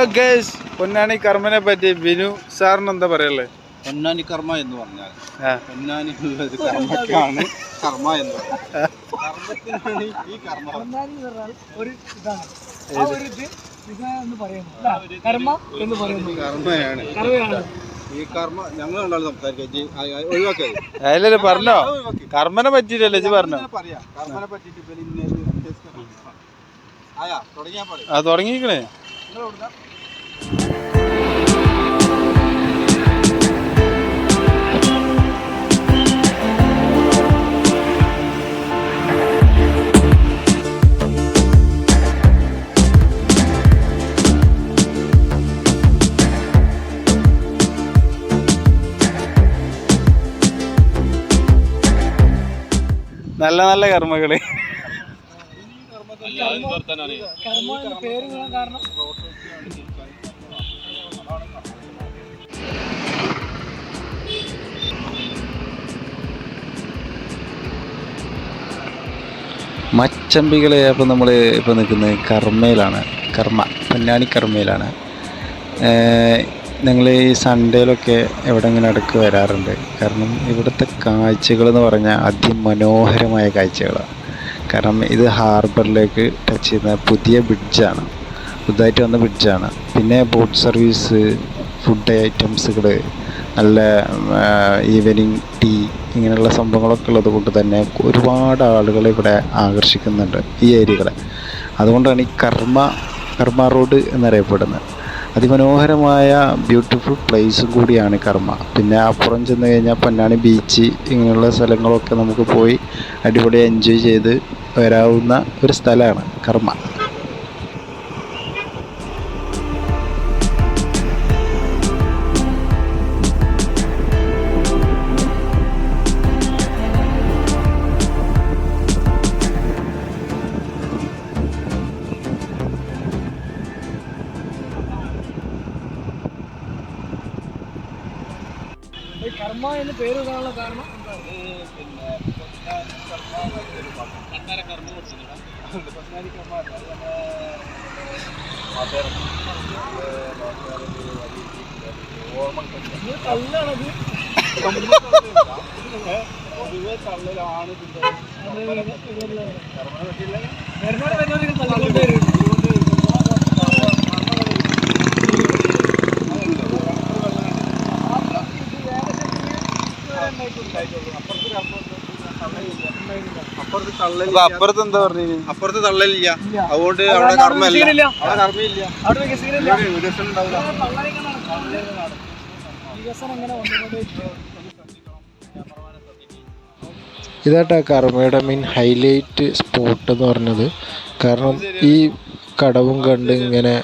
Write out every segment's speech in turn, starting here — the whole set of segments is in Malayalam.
ഹലോ ഗേസ് പൊന്നാണി കർമ്മനെ പറ്റി ബിനു സാറിന് എന്താ പറയുള്ളത് പൊന്നാനി കർമ്മ എന്ന് പറഞ്ഞാൽ പൊന്നാനി ഉള്ളത് കർമ്മക്കാണ് കർമ്മ എന്ന് കർമ്മത്തിനാണ് ഈ കർമ്മ. പൊന്നാനി ഒരു ഇതാണ്. ആ ഒരു ഇത് ഇത് എന്ന് പറയുന്നു കർമ്മ എന്ന് പറയുന്നു. കർമ്മയാണ്. കർമ്മയാണ്. ഈ കർമ്മ ഞങ്ങൾ ഉണ്ടാവും സംസാരിക്കാം. പറഞ്ഞോ? കർമ്മനെ പറ്റിയിട്ടല്ലേ പറഞ്ഞോ പറയാം. കർമ്മനെ പറ്റിയിട്ട് തുടങ്ങിയാ പറയും ആ? നല്ല നല്ല കർമ്മകൾ. കർമ്മ പേര് കാരണം മച്ചമ്പികളെ അപ്പോൾ നമ്മൾ ഇപ്പോൾ നിൽക്കുന്നത് കർമ്മയിലാണ് കർമ്മ പൊന്നാനി കർമ്മയിലാണ് ഞങ്ങൾ ഈ സൺഡേയിലൊക്കെ എവിടെ ഇങ്ങനെ ഇടയ്ക്ക് വരാറുണ്ട്. കാരണം ഇവിടുത്തെ കാഴ്ചകൾ എന്ന് പറഞ്ഞാൽ അതിമനോഹരമായ കാഴ്ചകളാണ് കാരണം ഇത് ഹാർബറിലേക്ക് ടച്ച് ചെയ്യുന്ന പുതിയ ബ്രിഡ്ജാണ് പുതുതായിട്ട് വന്ന ബ്രിഡ്ജാണ് പിന്നെ ബോട്ട് സർവീസ് ഫുഡ് ഐറ്റംസുകൾ നല്ല ഈവനിങ് ടീ ഇങ്ങനെയുള്ള സംഭവങ്ങളൊക്കെ ഉള്ളത് കൊണ്ട് തന്നെ ഒരുപാട് ആളുകൾ ഇവിടെ ആകർഷിക്കുന്നുണ്ട് ഈ ഏരിയകളെ. അതുകൊണ്ടാണ് ഈ കർമ്മ കർമ്മ റോഡ് എന്നറിയപ്പെടുന്നത്. അതിമനോഹരമായ ബ്യൂട്ടിഫുൾ പ്ലേസും കൂടിയാണ് കർമ്മ. പിന്നെ അപ്പുറം ചെന്ന് കഴിഞ്ഞാൽ പൊന്നാണി ബീച്ച് ഇങ്ങനെയുള്ള സ്ഥലങ്ങളൊക്കെ നമുക്ക് പോയി അടിപൊളി എൻജോയ് ചെയ്ത് വരാവുന്ന ഒരു സ്ഥലമാണ് കർമ്മ. കർമ്മ എന്ന് പേര് വരാനുള്ള കാരണം എന്താണ് കർമ്മ കല്ലാണത് പൊതുവെ തള്ളലാണ് ഇതിന്റെ കർമ്മനെ പറ്റിയില്ല അപ്പുറത്ത് എന്താ പറഞ്ഞു അപ്പുറത്ത് തള്ളലില്ല. അതുകൊണ്ട് അവിടെ അവിടെ കർമ്മല്ല കർമ്മയില്ല അവിടെ വികസനം ഉണ്ടാവില്ല. വികസനം എങ്ങനെ ഇതാട്ടാ കർമ്മയുടെ മെയിൻ ഹൈലൈറ്റ് സ്പോട്ട് എന്ന് പറഞ്ഞത്. കാരണം ഈ കടവും കണ്ട് ഇങ്ങനെ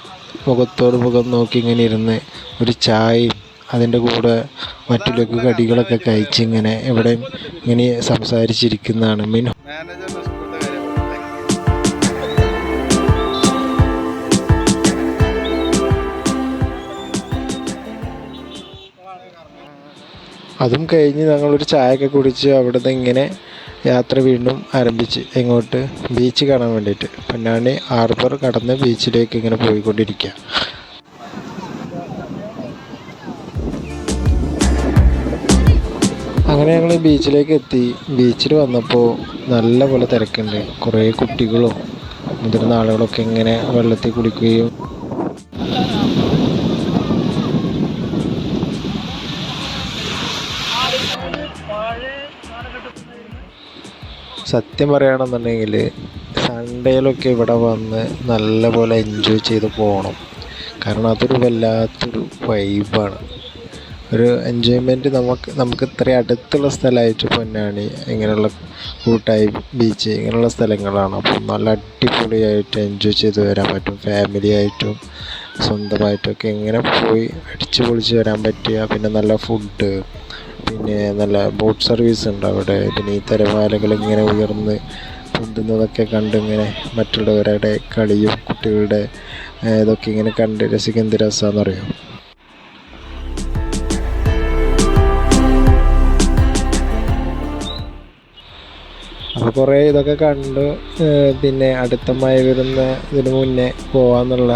മുഖത്തോട് മുഖം നോക്കി ഇങ്ങനെ ഇരുന്ന് ഒരു ചായയും അതിന്റെ കൂടെ മറ്റു ലഘു കടികളൊക്കെ കഴിച്ച് ഇങ്ങനെ ഇവിടെ ഇങ്ങനെ സംസാരിച്ചിരിക്കുന്നതാണ്. മീൻ അതും കഴിഞ്ഞ് ഞങ്ങളൊരു ചായയൊക്കെ കുടിച്ച് അവിടുന്ന് ഇങ്ങനെ യാത്ര വീണ്ടും ആരംഭിച്ച്. എങ്ങോട്ട് ബീച്ച് കാണാൻ വേണ്ടിയിട്ട്. പൊന്നാനി ഹാർബർ കടന്ന് ബീച്ചിലേക്ക് ഇങ്ങനെ പോയിക്കൊണ്ടിരിക്കുക. അങ്ങനെ ഞങ്ങൾ ബീച്ചിലേക്ക് എത്തി. ബീച്ചിൽ വന്നപ്പോൾ നല്ല പോലെ തിരക്കുണ്ട്. കുറേ കുട്ടികളും മുതിർന്ന ആളുകളൊക്കെ ഇങ്ങനെ വെള്ളത്തിൽ കുളിക്കുകയും. സത്യം പറയുകയാണെന്നുണ്ടെങ്കിൽ സൺഡേയിലൊക്കെ ഇവിടെ വന്ന് നല്ലപോലെ എൻജോയ് ചെയ്ത് പോകണം കാരണം അതൊരു വല്ലാത്തൊരു വൈബാണ് ഒരു എൻജോയ്മെന്റ് നമുക്ക് നമുക്ക് ഇത്രയും അടുത്തുള്ള സ്ഥലമായിട്ട് പൊന്നാണി ഇങ്ങനെയുള്ള കൂട്ടായി ബീച്ച് ഇങ്ങനെയുള്ള സ്ഥലങ്ങളാണ്. അപ്പം നല്ല അടിപൊളിയായിട്ട് എൻജോയ് ചെയ്ത് വരാൻ പറ്റും. ഫാമിലി ആയിട്ടും സ്വന്തമായിട്ടൊക്കെ ഇങ്ങനെ പോയി അടിച്ച് പൊളിച്ച് വരാൻ പറ്റുക പിന്നെ നല്ല ഫുഡ് പിന്നെ നല്ല ബോട്ട് സർവീസ് ഉണ്ട് അവിടെ. പിന്നെ ഈ തിരമാലകൾ ഇങ്ങനെ ഉയർന്ന് പൊന്തുന്നതൊക്കെ കണ്ട് ഇങ്ങനെ മറ്റുള്ളവരുടെ കളിയും കുട്ടികളുടെ ഇതൊക്കെ ഇങ്ങനെ കണ്ട് രസിക്കുന്ന രസമാണെന്ന് അറിയാം? കുറേ ഇതൊക്കെ കണ്ടു. പിന്നെ അടുത്ത മഴ വരുന്ന ഇതിന് മുന്നേ പോകാമെന്നുള്ള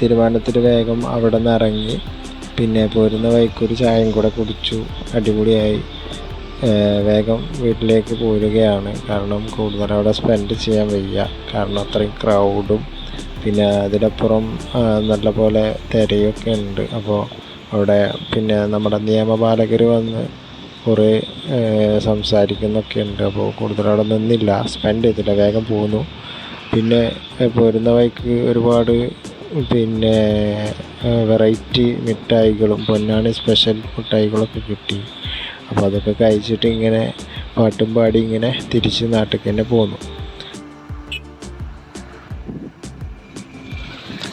തീരുമാനത്തിൽ വേഗം അവിടെ നിന്ന് ഇറങ്ങി. പിന്നെ പോരുന്ന വഴിക്കൊരു ചായയും കൂടെ കുടിച്ചു. അടിപൊളിയായി. വേഗം വീട്ടിലേക്ക് പോരുകയാണ്. കാരണം കൂടുതൽ അവിടെ സ്പെൻഡ് ചെയ്യാൻ വയ്യ. കാരണം അത്രയും ക്രൗഡും പിന്നെ അതിനപ്പുറം നല്ല പോലെ തിരയൊക്കെ ഉണ്ട്. അപ്പോൾ അവിടെ പിന്നെ നമ്മുടെ നിയമപാലകർ വന്ന് കുറേ സംസാരിക്കുന്നൊക്കെയുണ്ട്. അപ്പോൾ കൂടുതൽ അവിടെ നിന്നില്ല. സ്പെൻഡ് ചെയ്തില്ല. വേഗം പോന്നു പിന്നെ പോരുന്ന വഴിക്ക് ഒരുപാട് പിന്നെ വെറൈറ്റി മിഠായികളും പൊന്നാണി സ്പെഷ്യൽ മിഠായികളൊക്കെ കിട്ടി. അപ്പോൾ അതൊക്കെ കഴിച്ചിട്ട് ഇങ്ങനെ പാട്ടും പാടി ഇങ്ങനെ തിരിച്ച് നാട്ടിലേക്ക് തന്നെ പോന്നു.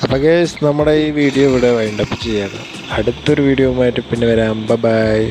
അപ്പോൾ ഗേസ് നമ്മുടെ ഈ വീഡിയോ ഇവിടെ വൈൻഡപ്പ് ചെയ്യാണ്. അടുത്തൊരു വീഡിയോയുമായിട്ട് പിന്നെ വരാം. ബൈ